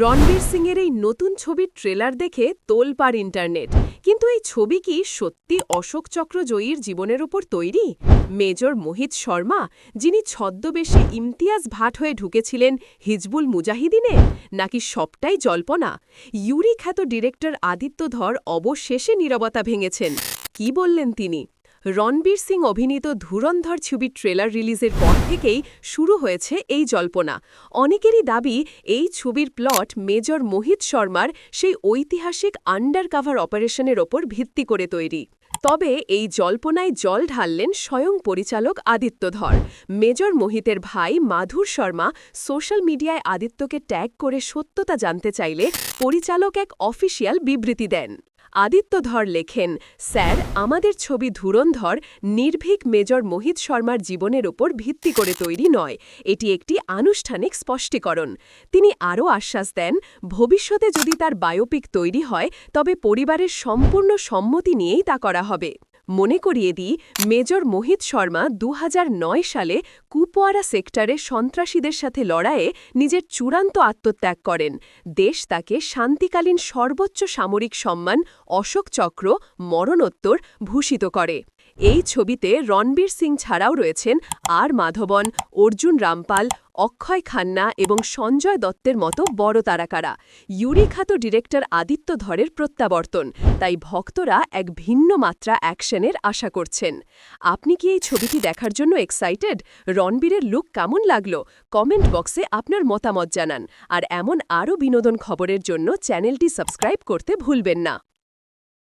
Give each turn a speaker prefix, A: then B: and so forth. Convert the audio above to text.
A: রণবীর সিংয়ের এই নতুন ছবির ট্রেলার দেখে তোলপাড় ইন্টারনেট। কিন্তু এই ছবি কি সত্যি অশোক চক্র জয়ীর জীবনের উপর তৈরি? মেজর মোহিত শর্মা, যিনি ছদ্মবেশে ইমতিয়াজ ভাট হয়ে ঢুকেছিলেন হিজবুল মুজাহিদিনে, নাকি সবটাই জল্পনা? ইউরি খ্যাত ডিরেক্টর আদিত্য ধর অবশেষে নীরবতা ভেঙেছেন। কি বললেন তিনি? রণবীর সিং অভিনীত ধুরন্ধর ছবির ট্রেলার রিলিজের পর থেকেই শুরু হয়েছে এই জল্পনা। অনেকেরই দাবি, এই ছবির প্লট মেজর মোহিত শর্মার সেই ঐতিহাসিক আন্ডার কাভার অপারেশনের ওপর ভিত্তি করে তৈরি। তবে এই জল্পনায় জল ঢাললেন স্বয়ং পরিচালক আদিত্য ধর মেজর মোহিতের ভাই মাধুর শর্মা সোশ্যাল মিডিয়ায় আদিত্যকে ট্যাগ করে সত্যতা জানতে চাইলে পরিচালক এক অফিসিয়াল বিবৃতি দেন। আদিত্য ধর লেখেন, স্যার, আমাদের ছবি ধুরন্ধর নির্ভীক মেজর মোহিত শর্মার জীবনের ওপর ভিত্তি করে তৈরি নয়। এটি একটি আনুষ্ঠানিক স্পষ্টীকরণ। তিনি আরও আশ্বাস দেন, ভবিষ্যতে যদি তার বায়োপিক তৈরি হয়, তবে পরিবারের সম্পূর্ণ সম্মতি নিয়েই তা করা হবে। মনে করিয়ে দিই, মেজর মোহিত শর্মা দু হাজার নয় সালে কুপোয়ারা সেক্টরে সন্ত্রাসীদের সাথে লড়াইয়ে নিজের চূড়ান্ত আত্মত্যাগ করেন। দেশ তাকে শান্তিকালীন সর্বোচ্চ সামরিক সম্মান, অশোক চক্র, মরণোত্তর ভূষিত করে। এই ছবিতে রণবীর সিং ছাড়াও রয়েছেন আর মাধবন, অর্জুন রামপাল অক্ষয় খান্না এবং সঞ্জয় দত্তের মতো বড় তারাকারা। ইউরিখ্যাত ডিরেক্টর আদিত্য ধরের প্রত্যাবর্তন। তাই ভক্তরা এক ভিন্ন মাত্রা অ্যাকশনের আশা করছেন। আপনি কি এই ছবিটি দেখার জন্য এক্সাইটেড? রণবীরের লুক কেমন লাগল? কমেন্ট বক্সে আপনার মতামত জানান। আর এমন আরও বিনোদন খবরের জন্য চ্যানেলটি সাবস্ক্রাইব করতে ভুলবেন না।